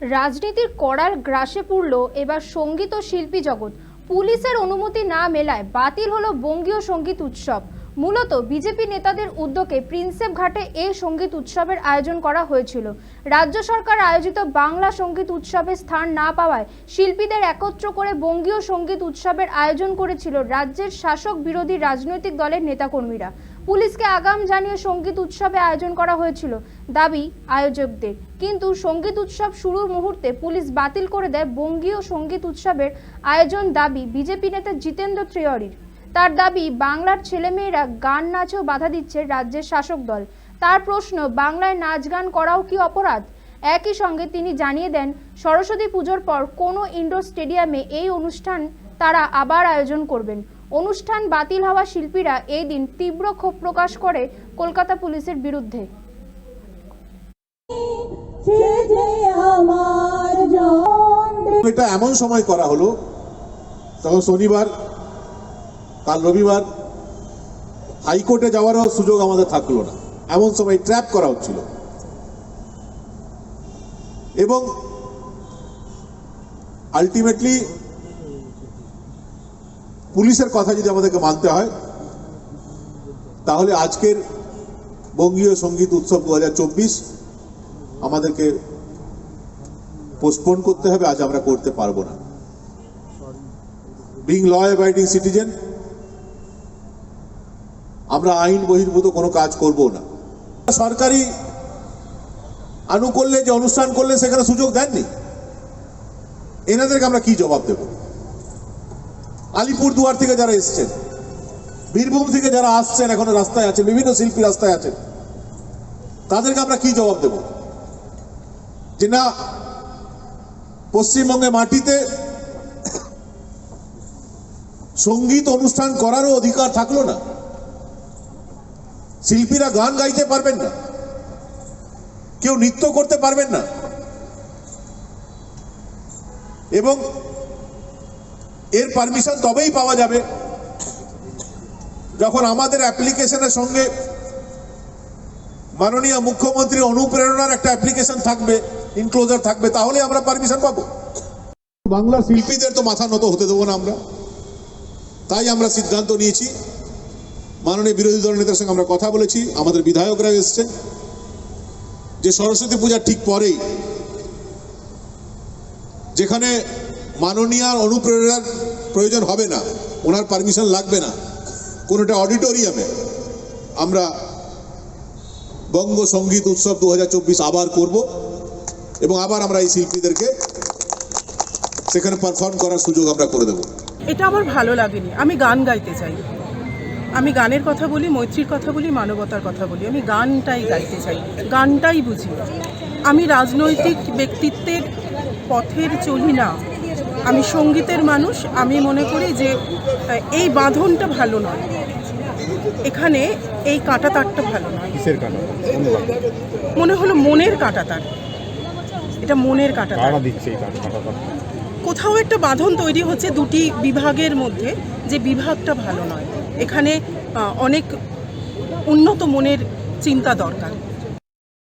রাজনীতির করার গ্রাসে পড়ল এবার সংগীত ও শিল্পী জগৎ। পুলিশের অনুমতি না মেলায় বাতিল হলো বঙ্গীয় সংগীত উৎসব। মূলত বিজেপি নেতাদের উদ্যোগে প্রিন্সেপ ঘাটে এই সংগীত উৎসবের আয়োজন করা হয়েছিল। রাজ্য সরকার আয়োজিত বাংলা সংগীত উৎসবে স্থান না পাওয়ায় শিল্পীদের একত্র করে বঙ্গীয় সংগীত উৎসবের আয়োজন করেছিল রাজ্যের শাসক বিরোধী রাজনৈতিক দলের নেতাকর্মীরা। পুলিশকে আগাম জানিয়ে সংগীত উৎসবে আয়োজন করা হয়েছিল দাবি আয়োজকদের। কিন্তু সংগীত উৎসব শুরুর মুহূর্তে পুলিশ বাতিল করে দেয় বঙ্গীয় সংগীত উৎসবের আয়োজন দাবি বিজেপি নেতা জিতেন্দ্র ত্রিয়রির তার দাবি, বাংলার ছেলেমেয়েরা গান নাচেও বাধা দিচ্ছে রাজ্যের শাসক দল। তার প্রশ্ন, বাংলায় নাচ গান করাও কি অপরাধ? একই সঙ্গে তিনি জানিয়ে দেন, সরস্বতী পুজোর পর কোনো ইনডোর স্টেডিয়ামে এই অনুষ্ঠান তারা আবার আয়োজন করবেন। অনুষ্ঠান বাতিল হওয়া শিল্পীরা এই দিন তীব্র ক্ষোভ প্রকাশ করে কলকাতা পুলিশের বিরুদ্ধে। এটা এমন সময় করা হলো তখন শনিবার কাল রবিবার হাইকোর্টে যাওয়ারও সুযোগ আমাদের থাকল না। এমন সময় ট্র্যাপ করা হচ্ছিল। এবং আলটিমেটলি পুলিশের কথা যদি আমাদেরকে মানতে হয়, তাহলে আজকের বঙ্গীয় সংগীত উৎসব দু হাজার চব্বিশ আমাদেরকে পোস্টপোন করতে হবে, আজ আমরা করতে পারব না। বিং ল অ্যাবাইডিং সিটিজেন আমরা আইন বহির্ভূত কোনো কাজ করব না। সরকারি আনুকূল্যে যে অনুষ্ঠান করলে সেখানে সুযোগ দেননি। এনাদেরকে আমরা কি জবাব দেব? আলিপুর দুয়ার থেকে যারা এসছেন, বীরভূম থেকে যারা আসছেন, এখনও রাস্তায় আছেন, বিভিন্ন শিল্পী রাস্তায় আছেন, তাদেরকে আমরা কি জবাব দেব? যে না, পশ্চিমবঙ্গে মাটিতে সংগীত অনুষ্ঠান করারও অধিকার থাকল না। শিল্পীরা গান গাইতে পারবেন না। কেউ নৃত্য করতে পারবেন না। এবং এর পারমিশন তবেই পাওয়া যাবে। যখন আমাদের অ্যাপ্লিকেশনের সঙ্গে মাননীয় মুখ্যমন্ত্রী অনুপ্রেরণার একটা অ্যাপ্লিকেশন থাকবে ইনক্লোজার থাকবে, তাহলে আমরা পারমিশন পাবো। বাংলা শিল্পীদের তো মাথা নত হতে দেবো না আমরা। তাই আমরা সিদ্ধান্ত নিয়েছি, মাননীয় বিরোধী দল নেতার সঙ্গে আমরা কথা বলেছি, আমাদের বিধায়করা এসেছেন যে সরস্বতী পূজার ঠিক পরেই, যেখানে মাননীয় আর অনুপ্রেরণার প্রয়োজন হবে না, ওনার পারমিশন লাগবে না। কোনোটা অডিটোরিয়ামে আমরা বঙ্গ সংগীত উৎসব দু হাজার চব্বিশ আবার করব এবং আবার আমরা এই শিল্পীদেরকে সেখানে পারফর্ম করার সুযোগ আমরা করে দেবো। এটা আমার ভালো লাগেনি। আমি গান গাইতে চাই। আমি গানের কথা বলি, মৈত্রীর কথা বলি, মানবতার কথা বলি। আমি গানটাই গাইতে চাই। গানটাই বুঝি। আমি রাজনৈতিক ব্যক্তিত্বের পথের চলি না। আমি সঙ্গীতের মানুষ আমি মনে করি যে এই বাঁধনটা ভালো নয়। এখানে এই কাঁটা তারটা ভালো নয়। কিসের মনে হলো মনের কাঁটা তার এটা মনের কাঁটা তার দিচ্ছে এই কোথাও একটা বাঁধন তৈরি হচ্ছে দুটি বিভাগের মধ্যে যে বিভাগটা ভালো নয়। এখানে অনেক উন্নত মনের চিন্তা দরকার।